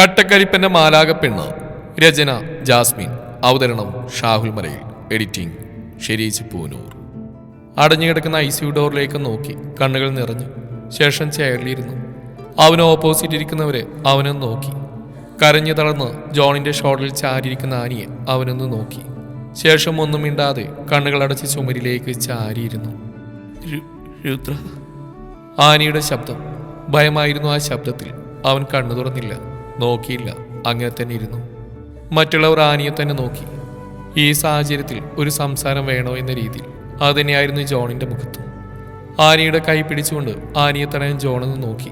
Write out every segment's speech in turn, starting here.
കട്ടക്കരിപ്പന്റെ മാലാകപ്പെണ്ണ് രചന Jasmine. അവതരണം Shahul Malayil. Editing Shereej Poonoor. അടഞ്ഞുകിടക്കുന്ന I C ഡോറിലേക്ക് നോക്കി കണ്ണുകൾ നിറഞ്ഞു ശേഷം ചെയറിലിരുന്നു. അവന് ഓപ്പോസിറ്റ് ഇരിക്കുന്നവരെ അവനൊന്ന് നോക്കി. കരഞ്ഞു തളർന്ന് ജോണിന്റെ ഷോട്ടിൽ ചാരിയിരിക്കുന്ന ആനിയെ അവനൊന്ന് നോക്കി. ശേഷം ഒന്നും മിണ്ടാതെ കണ്ണുകൾ അടച്ച് ചുമരിലേക്ക് ചാരിയിരുന്നു. രുദ്ര. ആനിയുടെ ശബ്ദം. ഭയമായിരുന്നു ആ ശബ്ദത്തിൽ. അവൻ കണ്ണു തുറന്നില്ല. നോക്കിയില്ല. അങ്ങനെ തന്നെ ഇരുന്നു. മറ്റുള്ളവർ ആനിയെ തന്നെ നോക്കി. ഈ സാഹചര്യത്തിൽ ഒരു സംസാരം വേണോ എന്ന രീതിയിൽ. അതുതന്നെയായിരുന്നു ജോണിന്റെ മുഖത്ത്. ആനിയുടെ കൈ പിടിച്ചുകൊണ്ട് ആനിയെ തടയാൻ ജോണെന്ന് നോക്കി.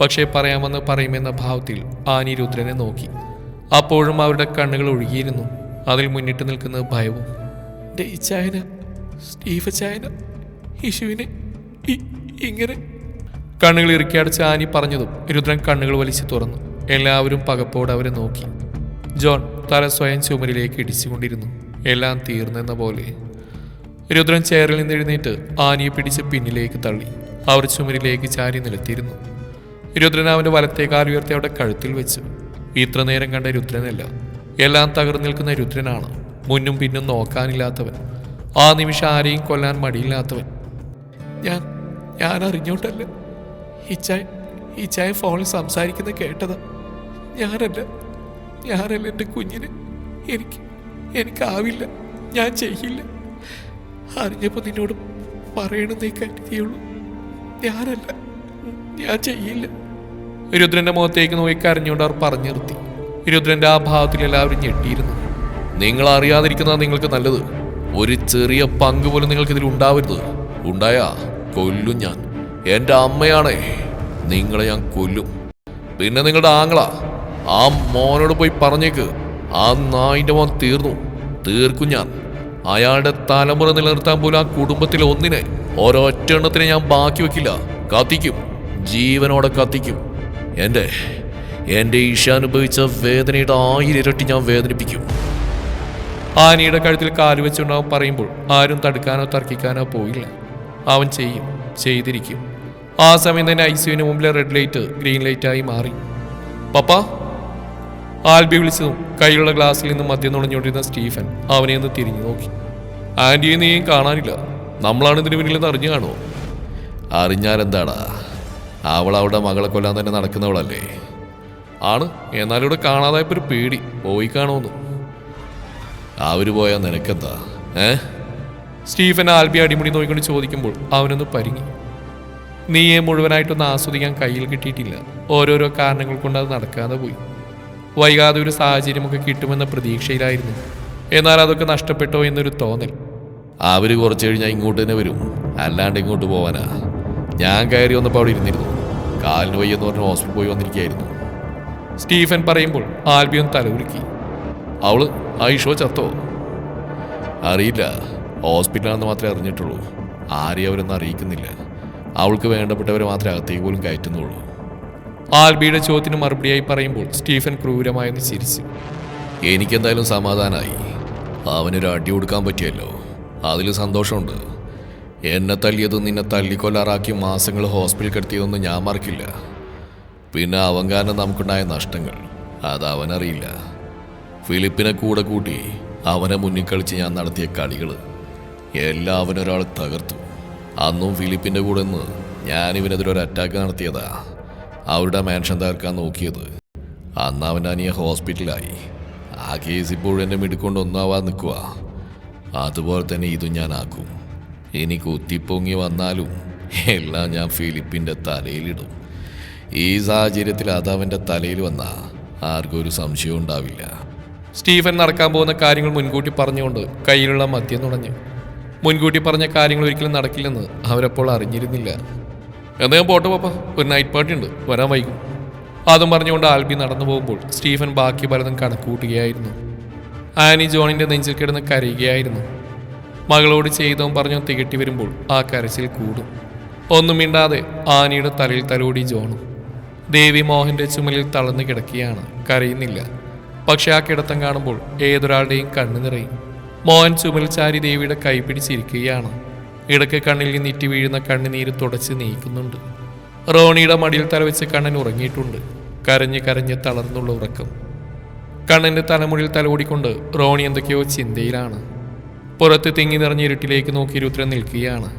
പക്ഷേ പറയാമെന്ന് പറയുമെന്ന ഭാവത്തിൽ ആനി രുദ്രനെ നോക്കി. അപ്പോഴും അവരുടെ കണ്ണുകൾ ഒഴുകിയിരുന്നു. അതിൽ മുന്നിട്ട് നിൽക്കുന്ന ഭയവും. ചായന സ്റ്റീഫ ചായന യേശുവിനെ ഇങ്ങനെ. കണ്ണുകൾ ഇറുക്കി അടച്ച് ആനി പറഞ്ഞതും രുദ്രൻ കണ്ണുകൾ വലിച്ചു തുറന്നു. എല്ലാവരും പകപ്പോടെ അവരെ നോക്കി. ജോൺ തല സ്വയം ചുമരിലേക്ക് ഇടിച്ചുകൊണ്ടിരുന്നു. എല്ലാം തീർന്നെന്ന പോലെ. രുദ്രൻ ചെയറിൽ നിന്ന് എഴുന്നേറ്റ് ആനയെ പിടിച്ച് പിന്നിലേക്ക് തള്ളി. അവർ ചുമരിലേക്ക് ചാരി നിലത്തിയിരുന്നു രുദ്രൻ അവന്റെ വലത്തെ കാൽ ഉയർത്തി അവിടെ കഴുത്തിൽ വെച്ചു. ഇത്ര നേരം കണ്ട രുദ്രനല്ല എല്ലാം തകർന്നു നിൽക്കുന്ന രുദ്രനാണ്. മുന്നും പിന്നും നോക്കാനില്ലാത്തവൻ. ആ നിമിഷം ആരെയും കൊല്ലാൻ മടിയില്ലാത്തവൻ. ഞാൻ ഞാൻ അറിഞ്ഞോട്ടല്ല? ഈ ചായ ഈ ചായ ഫോണിൽ സംസാരിക്കുന്ന കേട്ടതാ. ഞാനല്ല ഞാനല്ല എന്റെ കുഞ്ഞിന്. എനിക്ക് എനിക്കാവില്ല. ഞാൻ ചെയ്യില്ല. അറിഞ്ഞപ്പോൾ നിന്നോട് പറയണമെന്നേ കരുതിയുള്ളൂ. ഞാനല്ല ഞാൻ ചെയ്യില്ല. രുദ്രന്റെ മുഖത്തേക്ക് നോക്കി കരഞ്ഞുകൊണ്ട് അവർ പറഞ്ഞു നിർത്തി. രുദ്രന്റെ ആ ഭാവത്തിൽ എല്ലാവരും ഞെട്ടിയിരുന്നു. നിങ്ങൾ അറിയാതിരിക്കുന്നത് നിങ്ങൾക്ക് നല്ലത്. ഒരു ചെറിയ പങ്ക് പോലും നിങ്ങൾക്ക് ഇതിൽ ഉണ്ടാവരുത്. ഉണ്ടായാ കൊല്ലും ഞാൻ. എന്റെ അമ്മയാണേ. നിങ്ങളെ ഞാൻ കൊല്ലും. പിന്നെ നിങ്ങളുടെ ആങ്ങള. ആ മോനോട് പോയി പറഞ്ഞേക്ക്. ആ നായിന്റെ മോൻ തീർന്നു. തീർക്കും ഞാൻ. അയാളുടെ തലമുറ നിലനിർത്താൻ പോലും ആ കുടുംബത്തിലെ ഒന്നിനെ ഒരൊറ്റ എണ്ണത്തിനെ ഞാൻ ബാക്കി വെക്കില്ല. കത്തിക്കും. ജീവനോടെ കത്തിക്കും. എന്റെ എന്റെ ഈശ അനുഭവിച്ച വേദനയുടെ ആയിരം ഇരട്ടി ഞാൻ വേദനിപ്പിക്കും. ആനയുടെ കഴുത്തിൽ കാൽ വെച്ചുണ്ടാവും പറയുമ്പോൾ ആരും തടുക്കാനോ തർക്കിക്കാനോ പോയില്ല. അവൻ ചെയ്യും ചെയ്തിരിക്കും. ആ സമയം തന്നെ ഐ സിയുവിന് മുമ്പിലെ റെഡ് ലൈറ്റ് ഗ്രീൻ ലൈറ്റായി മാറി. പപ്പ ആൽബി വിളിച്ചതും കൈയുള്ള ഗ്ലാസ്സിൽ നിന്ന് മദ്യം നുണഞ്ഞുകൊണ്ടിരുന്ന സ്റ്റീഫൻ അവനെ ഒന്ന് തിരിഞ്ഞു നോക്കി. ആന്റിയെ നീയും കാണാനില്ല. നമ്മളാണ് ഇതിന് പിന്നിലെന്ന് അറിഞ്ഞു കാണുമോ? അറിഞ്ഞാലെന്താടാ? അവൾ അവളുടെ മകളെ കൊല്ലാൻ തന്നെ നടക്കുന്നവളല്ലേ? ആണ്. എന്നാലും ഇവിടെ കാണാതായപ്പോ ഒരു പേടി. പോയി കാണുമെന്ന്. അവർ പോയാൽ നിനക്കെന്താ? ഏ? സ്റ്റീഫൻ ആൽബി അടിമുടി നോക്കിക്കൊണ്ട് ചോദിക്കുമ്പോൾ അവനൊന്ന് പരിങ്ങി. നീയെ മുഴുവനായിട്ടൊന്ന് ആസ്വദിക്കാൻ കയ്യിൽ കിട്ടിയിട്ടില്ല. ഓരോരോ കാരണങ്ങൾ കൊണ്ട് അത് നടക്കാതെ പോയി. വൈകാതെ ഒരു സാഹചര്യമൊക്കെ കിട്ടുമെന്ന പ്രതീക്ഷയിലായിരുന്നു. എന്നാൽ അതൊക്കെ നഷ്ടപ്പെട്ടോ എന്നൊരു തോന്നൽ. അവർ കുറച്ച് കഴിഞ്ഞാൽ ഇങ്ങോട്ട് തന്നെ വരും. അല്ലാണ്ട് ഇങ്ങോട്ട് പോവാനാ. ഞാൻ കയറി വന്നപ്പോൾ അവിടെ ഇരുന്നിരുന്നു. കാലിന് വയ്യെന്ന് പറഞ്ഞ് ഹോസ്പിറ്റൽ പോയി വന്നിരിക്കുകയായിരുന്നു. സ്റ്റീഫൻ പറയുമ്പോൾ ആൽബിയൊൻ തലകുലുക്കി. അവൾ ഐഷോ ചത്തോ? അറിയില്ല. ഹോസ്പിറ്റലാണെന്ന് മാത്രമേ അറിഞ്ഞിട്ടുള്ളൂ. ആരെയും അവരൊന്നും അറിയിക്കുന്നില്ല. അവൾക്ക് വേണ്ടപ്പെട്ടവരെ മാത്രമേ അകത്തേക്ക് പോലും കയറ്റുന്നുള്ളൂ. ആൽബിയുടെ ചോദ്യത്തിന് മറുപടിയായി പറയുമ്പോൾ സ്റ്റീഫൻ ക്രൂരമായെന്ന് ചിരിച്ചു എനിക്കെന്തായാലും സമാധാനമായി അവനൊരു അടി കൊടുക്കാൻ പറ്റിയല്ലോ. അതിൽ സന്തോഷമുണ്ട്. എന്നെ തല്ലിയതും നിന്നെ തല്ലിക്കൊല്ലാറാക്കി മാസങ്ങൾ ഹോസ്പിറ്റലിൽ കിടത്തിയതൊന്നും ഞാൻ മറക്കില്ല. പിന്നെ അവൻ കാരണം നമുക്കുണ്ടായ നഷ്ടങ്ങൾ അത് അവനറിയില്ല. ഫിലിപ്പിനെ കൂടെ കൂട്ടി അവനെ മുന്നിൽ കളിച്ച് ഞാൻ നടത്തിയ കളികൾ എല്ലാം അവനൊരാൾ തകർത്തു. അന്നും ഫിലിപ്പിന്റെ കൂടെ നിന്ന് ഞാനിവനെതിരെ ഇവനെതിരൊരു അറ്റാക്ക് നടത്തിയതാ. അവരുടെ മാൻഷൻ തകർക്കാൻ നോക്കിയത്. അന്ന് അവന്റെ അനിയ ഹോസ്പിറ്റലായി ആ കേസ് ഇപ്പോഴും എന്റെ മിടുക്കൊണ്ട് ഒന്നാവാൻ നിൽക്കുക അതുപോലെ തന്നെ ഇതും ഞാൻ ആക്കും. ഇനി കുത്തിപ്പൊങ്ങി വന്നാലും എല്ലാം ഞാൻ ഫിലിപ്പിന്റെ തലയിലിടും. ഈ സാഹചര്യത്തിൽ അത് അവന്റെ തലയിൽ വന്ന ആർക്കും ഒരു സംശയവും ഉണ്ടാവില്ല. സ്റ്റീഫൻ നടക്കാൻ പോകുന്ന കാര്യങ്ങൾ മുൻകൂട്ടി പറഞ്ഞുകൊണ്ട് കയ്യിലുള്ള മദ്യം നുണഞ്ഞു. മുൻകൂട്ടി പറഞ്ഞ കാര്യങ്ങൾ ഒരിക്കലും നടക്കില്ലെന്ന് അവരപ്പോൾ അറിഞ്ഞിരുന്നില്ല. എന്നാ ഞാൻ പോട്ടെ പാപ്പ. ഒരു നൈറ്റ് പാർട്ടി ഉണ്ട്. വരാൻ വൈകും. അതും പറഞ്ഞുകൊണ്ട് ആൽബി നടന്നു പോകുമ്പോൾ സ്റ്റീഫൻ ബാക്കി പലതും കണക്കൂട്ടുകയായിരുന്നു. ആനി ജോണിന്റെ നെഞ്ചിൽ കിടന്ന് കരയുകയായിരുന്നു. മകളോട് ചെയ്തവും പറഞ്ഞു തികട്ടി വരുമ്പോൾ ആ കരച്ചിൽ കൂടും. ഒന്നും മിണ്ടാതെ ആനിയുടെ തലയിൽ തലോടി ജോണും. ദേവി മോഹന്റെ ചുമലിൽ തളർന്നു കിടക്കുകയാണ്. കരയുന്നില്ല. പക്ഷെ ആ കിടത്തം കാണുമ്പോൾ ഏതൊരാളുടെയും കണ്ണു നിറയും. മോഹൻ ചുമൽ ചാരി ദേവിയുടെ കൈ പിടിച്ചിരിക്കുകയാണ്. ഇടയ്ക്ക് കണ്ണിൽ നിന്ന് ഇറ്റി വീഴുന്ന കണ്ണുനീര് തുടച്ച് നീക്കുന്നുണ്ട്. റോണിയുടെ മടിയിൽ തലവെച്ച് കണ്ണൻ ഉറങ്ങിയിട്ടുണ്ട്. കരഞ്ഞ് കരഞ്ഞ് തളർന്നുള്ള ഉറക്കം. കണ്ണന്റെ തലമുടിയിൽ തലോടിക്കൊണ്ട് റോണി എന്തൊക്കെയോ ചിന്തയിലാണ്. പുറത്ത് തിങ്ങി നിറഞ്ഞ ഇരുട്ടിലേക്ക് നോക്കി രുദ്രൻ നിൽക്കുകയാണ്.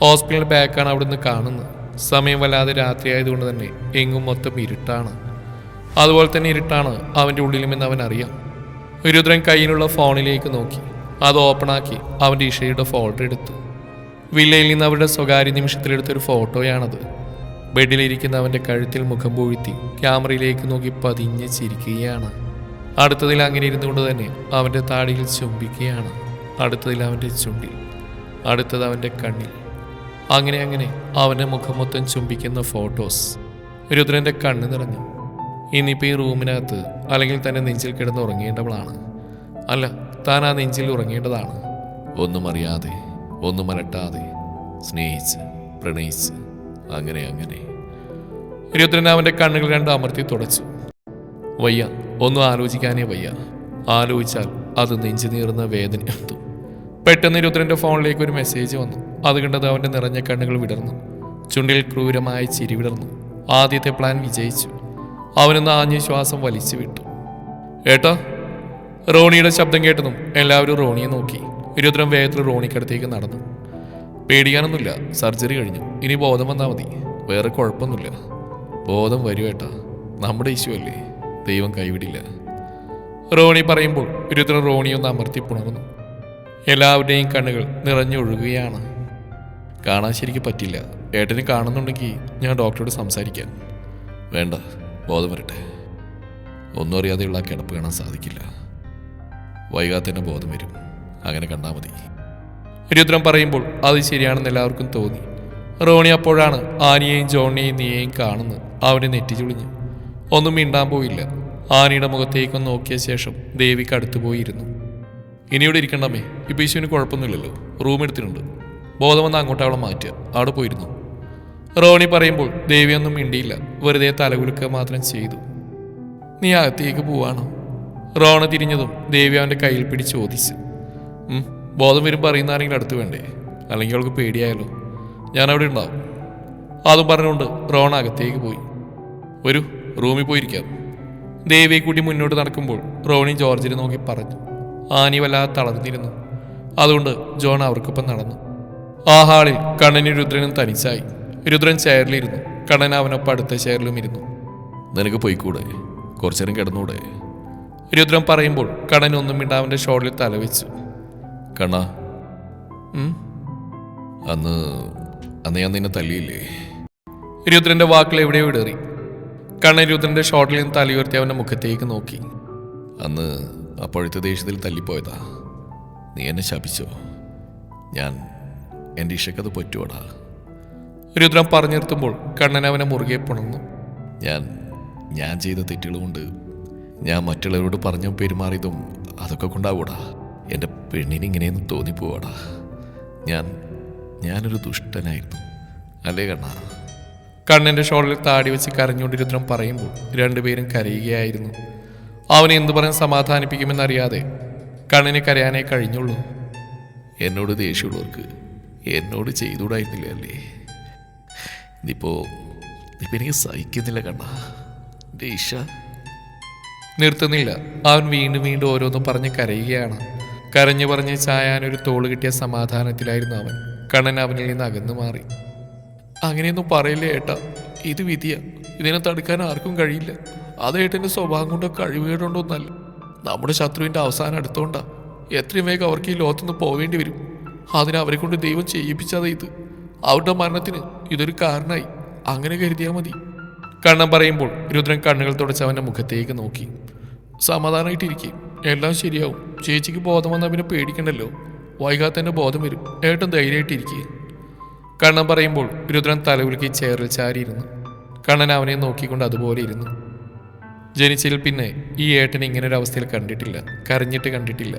ഹോസ്പിറ്റൽ ബാക്കാണ് അവിടുന്ന് കാണുന്നത്. സമയം വല്ലാതെ രാത്രിയായതുകൊണ്ട് തന്നെ എങ്ങും മൊത്തം ഇരുട്ടാണ്. അതുപോലെ തന്നെ ഇരുട്ടാണ് അവന്റെ ഉള്ളിലുമെന്ന് അവൻ അറിയാം. രുദ്രൻ കയ്യിലുള്ള ഫോണിലേക്ക് നോക്കി. അത് ഓപ്പണാക്കി അവന്റെ ഇഷയുടെ ഫോൾഡർ എടുത്തു. വില്ലയിൽ നിന്ന് അവരുടെ സ്വകാര്യ നിമിഷത്തിലെടുത്തൊരു ഫോട്ടോയാണത്. ബെഡിലിരിക്കുന്ന അവന്റെ കഴുത്തിൽ മുഖം പൂഴ്ത്തി ക്യാമറയിലേക്ക് നോക്കി പതിഞ്ഞ് ചിരിക്കുകയാണ്. അടുത്തതിൽ അങ്ങനെ ഇരുന്നുകൊണ്ട് തന്നെ അവന്റെ താടിയിൽ ചുംബിക്കുകയാണ്. അടുത്തതിൽ അവന്റെ ചുണ്ടിൽ അടുത്തത് അവന്റെ കണ്ണിൽ. അങ്ങനെ അങ്ങനെ അവന്റെ മുഖം മൊത്തം ചുംബിക്കുന്ന ഫോട്ടോസ് രുദ്രന്റെ കണ്ണ് നിറഞ്ഞു. ഇനിയിപ്പോൾ ഈ റൂമിനകത്ത് അല്ലെങ്കിൽ തന്നെ നെഞ്ചിൽ കിടന്ന് ഉറങ്ങേണ്ടവളാണ്. അല്ല താൻ ആ നെഞ്ചിൽ ഉറങ്ങേണ്ടതാണ്. ഒന്നും അറിയാതെ ഒന്നും അലട്ടാതെ സ്നേഹിച്ച് പ്രണയിച്ച് അങ്ങനെ അങ്ങനെ. ഇരുപത്തിരണ്ട് അവന്റെ കണ്ണുകൾ രണ്ട് അമർത്തി തുടച്ചു. വയ്യ ഒന്നും ആലോചിക്കാനേ വയ്യ. ആലോചിച്ചാൽ അത് നെഞ്ചു നീറുന്ന വേദന എത്തും. പെട്ടെന്ന് രുദ്രന്റെ ഫോണിലേക്ക് ഒരു മെസ്സേജ് വന്നു. അത് കണ്ടത് അവന്റെ നിറഞ്ഞ കണ്ണുകൾ വിടർന്നു. ചുണ്ടിൽ ക്രൂരമായ ചിരി വിടർന്നു. ആദ്യത്തെ പ്ലാൻ വിജയിച്ചു. അവനൊന്ന് ആഞ്ഞു ശ്വാസം വലിച്ചു വിട്ടു. ഏട്ടാ റോണിയുടെ ശബ്ദം കേട്ടതും എല്ലാവരും റോണിയെ നോക്കി. രുദ്രൻ വേഗത്തിൽ റോണിക്കടുത്തേക്ക് നടന്നു. പേടിക്കാനൊന്നുമില്ല. സർജറി കഴിഞ്ഞു. ഇനി ബോധം വന്നാൽ മതി. വേറെ കുഴപ്പമൊന്നുമില്ല. ബോധം വരും ഏട്ടാ. നമ്മുടെ ഇഷ്യൂ അല്ലേ? ദൈവം കൈവിടില്ല. റോണി പറയുമ്പോൾ ഇരുപത്തിരം റോണി ഒന്ന് അമർത്തി പുണർന്നു. എല്ലാവരുടെയും കണ്ണുകൾ നിറഞ്ഞൊഴുകുകയാണ്. കാണാൻ ശരിക്കും പറ്റില്ല. ഏട്ടന് കാണുന്നുണ്ടെങ്കിൽ ഞാൻ ഡോക്ടറോട് സംസാരിക്കാം. വേണ്ട. ബോധം വരട്ടെ. ഒന്നും അറിയാതെയുള്ള കിടപ്പ് കാണാൻ സാധിക്കില്ല. വൈകാതെ തന്നെ ബോധം വരും. അങ്ങനെ കണ്ടാൽ മതി. രുദ്രൻ പറയുമ്പോൾ അത് ശരിയാണെന്ന് എല്ലാവർക്കും തോന്നി. റോണി അപ്പോഴാണ് ആനിയെയും ജോണിയെയും നീയെയും കാണുന്നത്. അവനെ നെറ്റി ചുളിഞ്ഞു ഒന്നും മിണ്ടാൻ പോയില്ല. ആനയുടെ മുഖത്തേക്കൊന്ന് നോക്കിയ ശേഷം ദേവിക്ക് അടുത്തു പോയിരുന്നു. ഇനിയോടെ ഇരിക്കണ്ടമ്മേ. ഇപ്പം ഈശുവിന് കുഴപ്പമൊന്നുമില്ലല്ലോ. റൂം എടുത്തിട്ടുണ്ട്. ബോധം വന്ന് അങ്ങോട്ട് അവളെ മാറ്റുക. അവിടെ പോയിരുന്നു. റോണി പറയുമ്പോൾ ദേവിയൊന്നും മിണ്ടിയില്ല. വെറുതെ തലകുലുക്കുക മാത്രം ചെയ്തു. നീ അകത്തേക്ക് പോവാണോ? റോണ തിരിഞ്ഞതും ദേവി അവന്റെ കയ്യിൽ പിടിച്ച് ചോദിച്ചു ബോധം വരും അറിയുന്ന ആരെങ്കിലും അടുത്ത് വേണ്ടേ? അല്ലെങ്കിൽ അവൾക്ക് പേടിയായാലോ? ഞാൻ അവിടെ ഉണ്ടാവും. അതും പറഞ്ഞുകൊണ്ട് റോൺ അകത്തേക്ക് പോയി. ഒരു റൂമിൽ പോയിരിക്കാം. ദേവിയെ കൂട്ടി മുന്നോട്ട് നടക്കുമ്പോൾ റോണി ജോർജിനെ നോക്കി പറഞ്ഞു. ആനി വല്ലാതെ തളർന്നിരുന്നു. അതുകൊണ്ട് ജോൺ അവർക്കൊപ്പം നടന്നു. ആ ഹാളിൽ കണ്ണനും രുദ്രനും തനിച്ചായി. രുദ്രൻ ചെയറിലിരുന്നു. കണ്ണൻ അവനൊപ്പം അടുത്ത ചെയറിലും ഇരുന്നു. നിനക്ക് പോയിക്കൂടെ? കുറച്ചേരം കിടന്നൂടെ? രുദ്രൻ പറയുമ്പോൾ കണ്ണൻ ഒന്നും മിണ്ടാവന്റെ ഷോളിൽ തലവെച്ചു. കണ്ണ. ഉം? അന്ന് അന്ന് ഞാൻ നിന്നെ തല്ലിയില്ലേ? രുദ്രന്റെ വാക്കുകൾ എവിടെയോ ഇടറി. കണ്ണ രുദ്രന്റെ ഷോട്ടിൽ നിന്ന് തലയുയർത്തി അവന്റെ മുഖത്തേക്ക് നോക്കി. അന്ന് അപ്പോഴത്തെ ദേഷ്യത്തിൽ തല്ലിപ്പോയതാ. നീ എന്നെ ശപിച്ചോ? ഞാൻ എന്റെ ഇഷക്കത് പറ്റുവടാ? രുദ്രൻ പറഞ്ഞു നിർത്തുമ്പോൾ കണ്ണൻ അവനെ മുറുകെ പുണർന്നു. ഞാൻ ഞാൻ ചെയ്ത തെറ്റുകൾ കൊണ്ട് ഞാൻ മറ്റുള്ളവരോട് പറഞ്ഞു പെരുമാറിയതും അതൊക്കെ കൊണ്ടാവൂടാ? എന്റെ പെണ്ണിന് ഇങ്ങനെയൊന്നും തോന്നിപ്പോവാടാ. ഞാൻ ഞാനൊരു ദുഷ്ടനായിരുന്നു. അല്ലേ കണ്ണാ? കണ്ണന്റെ ഷോളിൽ താടി വെച്ച് കരഞ്ഞുകൊണ്ട് രുദ്രൻ പറയുമ്പോൾ രണ്ടുപേരും കരയുകയായിരുന്നു. അവനെ എന്തു പറഞ്ഞ് സമാധാനിപ്പിക്കുമെന്നറിയാതെ കണ്ണിനെ കരയാനേ കഴിഞ്ഞുള്ളൂ. എന്നോട് ദേഷ്യമുള്ളവർക്ക് എന്നോട് ചെയ്തുകൂടായിരുന്നില്ല അല്ലേ? ഇതിപ്പോ ഇതിപ്പോ എനിക്ക് സഹിക്കുന്നില്ല കണ്ണ. എന്റെ നിർത്തുന്നില്ല. അവൻ വീണ്ടും വീണ്ടും ഓരോന്നും പറഞ്ഞ് കരയുകയാണ്. കരഞ്ഞു പറഞ്ഞ് ചായാൻ ഒരു തോൾ കിട്ടിയ സമാധാനത്തിലായിരുന്നു അവൻ. കണ്ണൻ അവനിൽ നിന്ന് അകന്നു മാറി. അങ്ങനെയൊന്നും പറയില്ലേ ഏട്ടാ? ഇത് വിധിയ. ഇതിനെ തടുക്കാൻ ആർക്കും കഴിയില്ല. അത് ഏട്ടന്റെ സ്വഭാവം കൊണ്ടോ കഴിവുകേടുണ്ടോ നമ്മുടെ ശത്രുവിന്റെ അവസാനം അടുത്തോണ്ടാ. എത്രയും വേഗം അവർക്ക് ഈ ലോകത്തുനിന്ന് പോവേണ്ടി വരും. അതിന് അവരെ കൊണ്ട് ദൈവം ചെയ്യിപ്പിച്ചത് ഇത്. അവരുടെ മരണത്തിന് ഇതൊരു കാരണമായി അങ്ങനെ കരുതിയാൽ മതി. കണ്ണൻ പറയുമ്പോൾ രുദ്രൻ കണ്ണുകൾ തുടച്ച് അവന്റെ മുഖത്തേക്ക് നോക്കി. സമാധാനമായിട്ടിരിക്കും എല്ലാം ശരിയാവും. ചേച്ചിക്ക് ബോധം വന്നാൽ പിന്നെ പേടിക്കണ്ടല്ലോ? വൈകാതെ തന്നെ ബോധം വരും. ഏട്ടൻ ധൈര്യമായിട്ടിരിക്കുക കണ്ണൻ പറയുമ്പോൾ രുദ്രൻ തലകുലുക്കി ചേറിൽ ചാരിയിരുന്നു. കണ്ണൻ അവനെ നോക്കിക്കൊണ്ട് അതുപോലെ ഇരുന്നു. ജനിച്ചതിൽ പിന്നെ ഈ ഏട്ടൻ ഇങ്ങനെ ഒരു അവസ്ഥയിൽ കണ്ടിട്ടില്ല. കരഞ്ഞിട്ട് കണ്ടിട്ടില്ല.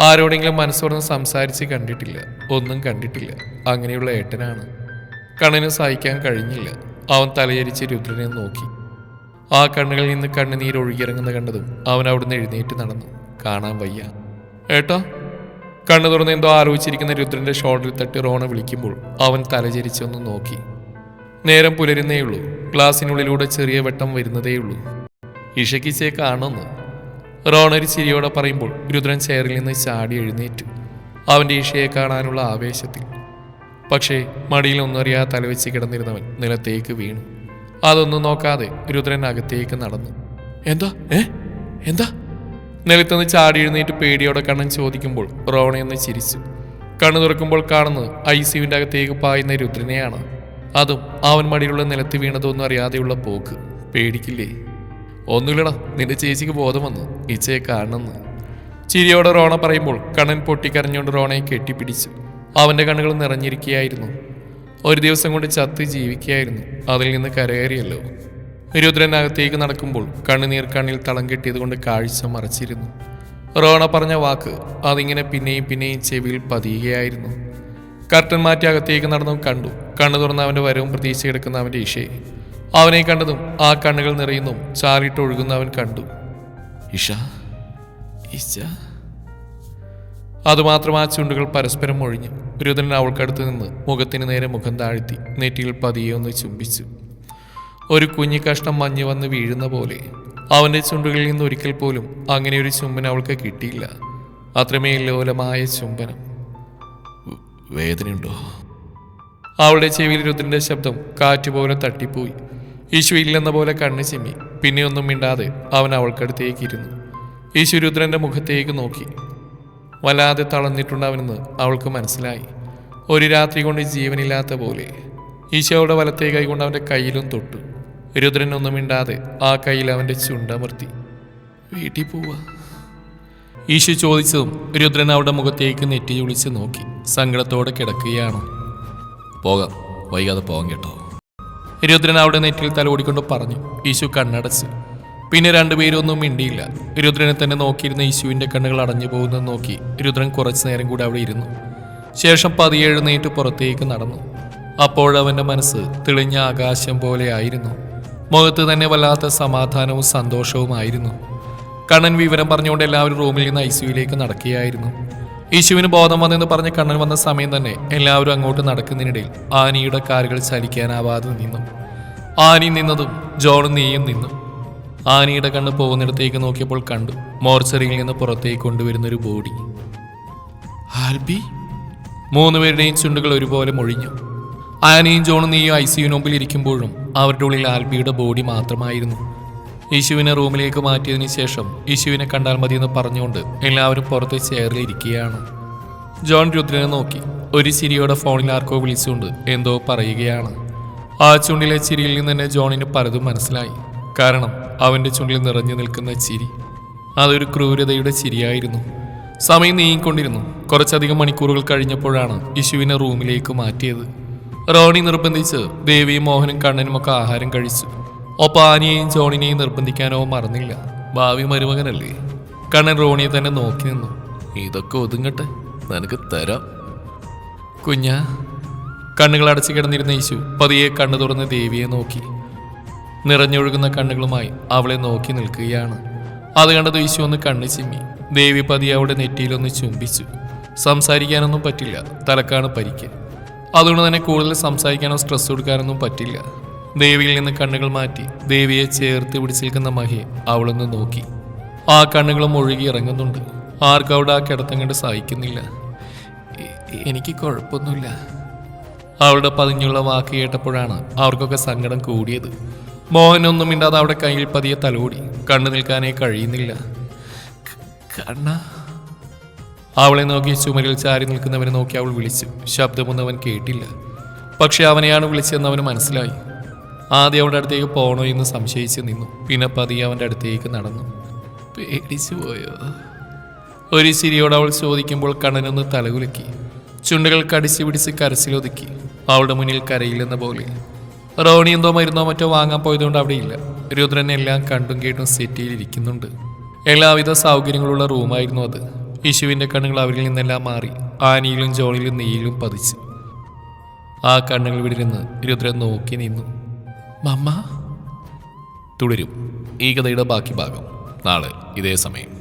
ആരോടെങ്കിലും മനസ്സോർന്ന് സംസാരിച്ച് കണ്ടിട്ടില്ല. ഒന്നും കണ്ടിട്ടില്ല. അങ്ങനെയുള്ള ഏട്ടനാണ്. കണ്ണന് സഹിക്കാൻ കഴിഞ്ഞില്ല. അവൻ തലയരിച്ച് രുദ്രനെ നോക്കി. ആ കണ്ണുകളിൽ നിന്ന് കണ്ണുനീർ ഒഴുകിയിറങ്ങുന്ന കണ്ടതും അവൻ അവിടുന്ന് എഴുന്നേറ്റ് നടന്നു. കാണാൻ വയ്യ. ഏട്ടാ? കണ്ണു തുറന്ന് എന്തോ ആലോചിച്ചിരിക്കുന്ന രുദ്രന്റെ ഷോൾഡറിൽ തട്ടി റോണ വിളിക്കുമ്പോൾ അവൻ തലചരിച്ചൊന്ന് നോക്കി. നേരം പുലരുന്നേയുള്ളൂ. ഗ്ലാസിനുള്ളിലൂടെ ചെറിയ വെട്ടം വരുന്നതേയുള്ളൂ. ഇഷയ്ക്കിച്ചെ കാണുന്നു. റോണ ഒരു ചിരിയോടെ പറയുമ്പോൾ രുദ്രൻ ചെയറിൽ നിന്ന് ചാടി എഴുന്നേറ്റു. അവന്റെ ഇഷയെ കാണാനുള്ള ആവേശത്തിൽ. പക്ഷേ മടിയിൽ ഒന്നറിയാ തലവെച്ച് കിടന്നിരുന്നവൻ നിലത്തേക്ക് വീണു. അതൊന്നും നോക്കാതെ രുദ്രൻ അകത്തേക്ക് നടന്നു. എന്താ? ഏ? എന്താ? നിലത്തുനിന്ന് ചാടി എഴുന്നേറ്റ് പേടിയോടെ കണ്ണൻ ചോദിക്കുമ്പോൾ റോണയെന്ന് ചിരിച്ചു. കണ്ണു തുറക്കുമ്പോൾ കാണുന്നത് ഐ സിയുവിന്റെ അകത്തേക്ക് പായുന്ന രുദ്രനെയാണ്. അതും അവൻ മടിയിലുള്ള നിലത്ത് വീണതൊന്നും അറിയാതെയുള്ള പോക്ക്. പേടിക്കില്ലേ? ഒന്നുമില്ലടാ നിന്റെ ചേച്ചിക്ക് ബോധം വന്നു. ഇച്ചയെ കാണണമെന്ന്. ചിരിയോടെ റോണ പറയുമ്പോൾ കണ്ണൻ പൊട്ടിക്കരഞ്ഞുകൊണ്ട് റോണയെ കെട്ടിപ്പിടിച്ചു. അവന്റെ കണ്ണുകൾ നിറഞ്ഞിരിക്കുകയായിരുന്നു ഒരു ദിവസം കൊണ്ട് ചത്ത് ജീവിക്കുകയായിരുന്നു. അതിൽ നിന്ന് കരകയറിയല്ലോ. രുദ്രനകത്തേക്ക് നടക്കുമ്പോൾ കണ്ണുനീർ കണ്ണിൽ തളം കെട്ടിയതുകൊണ്ട് കാഴ്ച മറച്ചിരുന്നു. റോണ പറഞ്ഞ വാക്ക് അതിങ്ങനെ പിന്നെയും പിന്നെയും ചെവിയിൽ പതിയുകയായിരുന്നു. കർട്ടൻ മാറ്റി അകത്തേക്ക് നടന്നു കണ്ടു. കണ്ണു തുറന്ന അവന്റെ വരവും പ്രതീക്ഷ കിടക്കുന്ന അവന്റെ ഇഷയെ അവനെ കണ്ടതും ആ കണ്ണുകൾ നിറയുന്നു ചാറിട്ട് ഒഴുകുന്ന അവൻ കണ്ടു. ഇഷ ഇഷ അതുമാത്രം ആ ചുണ്ടുകൾ പരസ്പരം ഒഴിഞ്ഞു രുദ്രൻ അവൾക്കടുത്ത് നിന്ന് മുഖത്തിന് നേരെ മുഖം താഴ്ത്തി നെറ്റിയിൽ പതിയെ ഒന്ന് ചുംബിച്ചു. ഒരു കുഞ്ഞി കഷ്ണം മഞ്ഞ് വന്ന് വീഴുന്ന പോലെ അവന്റെ ചുണ്ടുകളിൽ നിന്ന് ഒരിക്കൽ പോലും അങ്ങനെ ഒരു ചുംബനം അവൾക്ക് കിട്ടിയില്ല. അത്രമേ ലോലമായ ചുംബനം. വേദനയുണ്ടോ? അവളുടെ ചെവിയിൽ രുദ്രന്റെ ശബ്ദം കാറ്റുപോലെ തട്ടിപ്പോയി. ഈശു ഇല്ലെന്ന പോലെ കണ്ണ് ചിമ്മി. പിന്നെ ഒന്നും മിണ്ടാതെ അവൻ അവൾക്കടുത്തേക്ക് ഇരുന്നു ഈശു രുദ്രന്റെ മുഖത്തേക്ക് നോക്കി. വല്ലാതെ തളർന്നിട്ടുണ്ടാവനെന്ന് അവൾക്ക് മനസ്സിലായി. ഒരു രാത്രി കൊണ്ട് ജീവനില്ലാത്ത പോലെ. ഈശോയുടെ വലത്തേ കൈകൊണ്ട് അവന്റെ കയ്യിലും തൊട്ടു. രുദ്രൻ ഒന്നും മിണ്ടാതെ ആ കയ്യിൽ അവന്റെ ചുണ്ടമർത്തി. വീട്ടിൽ പോവാ. ഈശു ചോദിച്ചതും രുദ്രൻ അവളുടെ മുഖത്തേക്ക് നെറ്റി ചുളിച്ച് നോക്കി. സങ്കടത്തോടെ കിടക്കുകയാണ്. പോകാം. വൈകാതെ പോകാം കേട്ടോ. രുദ്രൻ അവിടെ നെറ്റിൽ തലോടിക്കൊണ്ട് പറഞ്ഞു. ഈശു കണ്ണടച്ച്. പിന്നെ രണ്ടുപേരും ഒന്നും മിണ്ടിയില്ല. രുദ്രനെ തന്നെ നോക്കിയിരുന്ന യേശുവിന്റെ കണ്ണുകൾ അടഞ്ഞു പോകുന്നത് നോക്കി രുദ്രൻ കുറച്ചു നേരം കൂടി അവിടെ ഇരുന്നു. ശേഷം പതിയെ എഴുന്നേറ്റ് പുറത്തേക്ക് നടന്നു. അപ്പോഴവന്റെ മനസ്സ് തെളിഞ്ഞ ആകാശം പോലെയായിരുന്നു മുഖത്ത് തന്നെ വല്ലാത്ത സമാധാനവും സന്തോഷവുമായിരുന്നു കണ്ണൻ വിവരം പറഞ്ഞുകൊണ്ട് എല്ലാവരും റൂമിൽ നിന്ന് ഐ സിയുയിലേക്ക് നടക്കുകയായിരുന്നു. യേശുവിന് ബോധം വന്നെന്ന് പറഞ്ഞ് കണ്ണൻ വന്ന സമയം തന്നെ എല്ലാവരും അങ്ങോട്ട് നടക്കുന്നതിനിടയിൽ ആനിയുടെ കാലുകൾ ചലിക്കാനാവാതെ നിന്നു. ആനി നിന്നതും ജോൺ നീയും നിന്നു. ആനിയുടെ കണ്ണ് പോകുന്നിടത്തേക്ക് നോക്കിയപ്പോൾ കണ്ടു മോർച്ചറിയിൽ നിന്ന് പുറത്തേക്ക് കൊണ്ടുവരുന്ന ഒരു ബോഡി. ആൽബി? മൂന്നുപേരുടെയും ചുണ്ടുകൾ ഒരുപോലെ മൊഴിഞ്ഞു. ആനയും ജോണും നീയും ഐ സിയു മുമ്പിൽ ഇരിക്കുമ്പോഴും അവരുടെ ഉള്ളിൽ ആൽബിയുടെ ബോഡി മാത്രമായിരുന്നു. യേശുവിനെ റൂമിലേക്ക് മാറ്റിയതിനു ശേഷം യേശുവിനെ കണ്ടാൽ മതിയെന്ന് പറഞ്ഞുകൊണ്ട് എല്ലാവരും പുറത്തെ ചെയറിൽ ഇരിക്കുകയാണ്. ജോൺ രുദ്രനെ നോക്കി. ഒരു ചിരിയോടെ ഫോണിൽ ആർക്കോ വിളിച്ചുകൊണ്ട് എന്തോ പറയുകയാണ്. ആ ചുണ്ടിലെ ചിരിയിൽ നിന്ന് തന്നെ ജോണിന് പലതും മനസ്സിലായി. കാരണം അവന്റെ ചുണ്ടിൽ നിറഞ്ഞു നിൽക്കുന്ന ചിരി. അതൊരു ക്രൂരതയുടെ ചിരിയായിരുന്നു. സമയം നീങ്ങിക്കൊണ്ടിരുന്നു. കുറച്ചധികം മണിക്കൂറുകൾ കഴിഞ്ഞപ്പോഴാണ് യേശുവിനെ റൂമിലേക്ക് മാറ്റിയത്. റോണി നിർബന്ധിച്ച് ദേവിയും മോഹനും കണ്ണനും ഒക്കെ ആഹാരം കഴിച്ചു. ഒപ്പം ആനിയെയും ജോണിനെയും നിർബന്ധിക്കാനോ മറന്നില്ല. ഭാവി മരുമകനല്ലേ? കണ്ണൻ റോണിയെ തന്നെ നോക്കി നിന്നു. ഇതൊക്കെ ഒതുങ്ങട്ടെ. നിനക്ക് തരാം. കുഞ്ഞ. കണ്ണുകൾ അടച്ചു കിടന്നിരുന്ന യേശു പതിയെ കണ്ണു തുറന്ന് ദേവിയെ നോക്കി. നിറഞ്ഞൊഴുകുന്ന കണ്ണുകളുമായി അവളെ നോക്കി നിൽക്കുകയാണ്. അത് കണ്ടത് യേശു ഒന്ന് കണ്ണു ചിമ്മി. ദേവി പതി അവളുടെ നെറ്റിയിലൊന്ന് ചുംബിച്ചു. സംസാരിക്കാനൊന്നും പറ്റില്ല. തലക്കാണ് പരിക്ക്. അതുകൊണ്ട് തന്നെ കൂടുതൽ സംസാരിക്കാനോ സ്ട്രെസ് കൊടുക്കാനൊന്നും പറ്റില്ല. ദേവിയിൽ നിന്ന് കണ്ണുകൾ മാറ്റി ദേവിയെ ചേർത്ത് പിടിച്ചിരിക്കുന്ന മഹിയെ അവളൊന്ന് നോക്കി. ആ കണ്ണുകളും ഒഴുകി ഇറങ്ങുന്നുണ്ട്. ആർക്കും അവിടെ ആ കിടത്തം കണ്ട് സഹിക്കുന്നില്ല. എനിക്ക് കുഴപ്പമൊന്നുമില്ല. അവളുടെ പതിഞ്ഞുള്ള വാക്ക് കേട്ടപ്പോഴാണ് അവർക്കൊക്കെ സങ്കടം കൂടിയത്. മോഹൻ ഒന്നും മിണ്ടാതെ അവിടെ കയ്യിൽ പതിയെ തലോടി. കണ്ടു നിൽക്കാനേ കഴിയുന്നില്ല. കണ്ണ? അവളെ നോക്കി ചുമരിൽ ചാരി നിൽക്കുന്നവനെ നോക്കി അവൾ വിളിച്ചു. ശബ്ദമൊന്നും അവൻ കേട്ടില്ല. പക്ഷെ അവനെയാണ് വിളിച്ചതെന്ന് അവന് മനസ്സിലായി. ആദ്യം അവളുടെ അടുത്തേക്ക് പോകണോ എന്ന് സംശയിച്ച് നിന്നു. പിന്നെ പതിയെ അവന്റെ അടുത്തേക്ക് നടന്നു. പേടിച്ചു പോയോ? ഒരു ചിരിയോട് അവൾ ചോദിക്കുമ്പോൾ കണ്ണനൊന്ന് തലകുലുക്കി. ചുണ്ടുകൾ കടിച്ചു പിടിച്ച് കരച്ചിലൊതുക്കി. അവളുടെ മുന്നിൽ കരയില്ലെന്ന പോലെ. റോണി എന്തോ മരുന്നോ മറ്റോ വാങ്ങാൻ പോയതുകൊണ്ട് അവിടെ ഇല്ല. രുദ്രൻ എല്ലാം കണ്ടും കേട്ടും സിറ്റിയിൽ ഇരിക്കുന്നുണ്ട്. എല്ലാവിധ സൗകര്യങ്ങളുള്ള റൂമായിരുന്നു അത്. യേശുവിന്റെ കണ്ണുകൾ അവരിൽ നിന്നെല്ലാം മാറി. ആനിയിലും ജോണിയിലും നെയ്യിലും പതിച്ചു. ആ കണ്ണുകൾ വിടരുന്ന് രുദ്രൻ നോക്കി നിന്നു. മമ്മ? തുടരും. ഈ കഥയുടെ ബാക്കി ഭാഗം. നാളെ ഇതേ സമയം.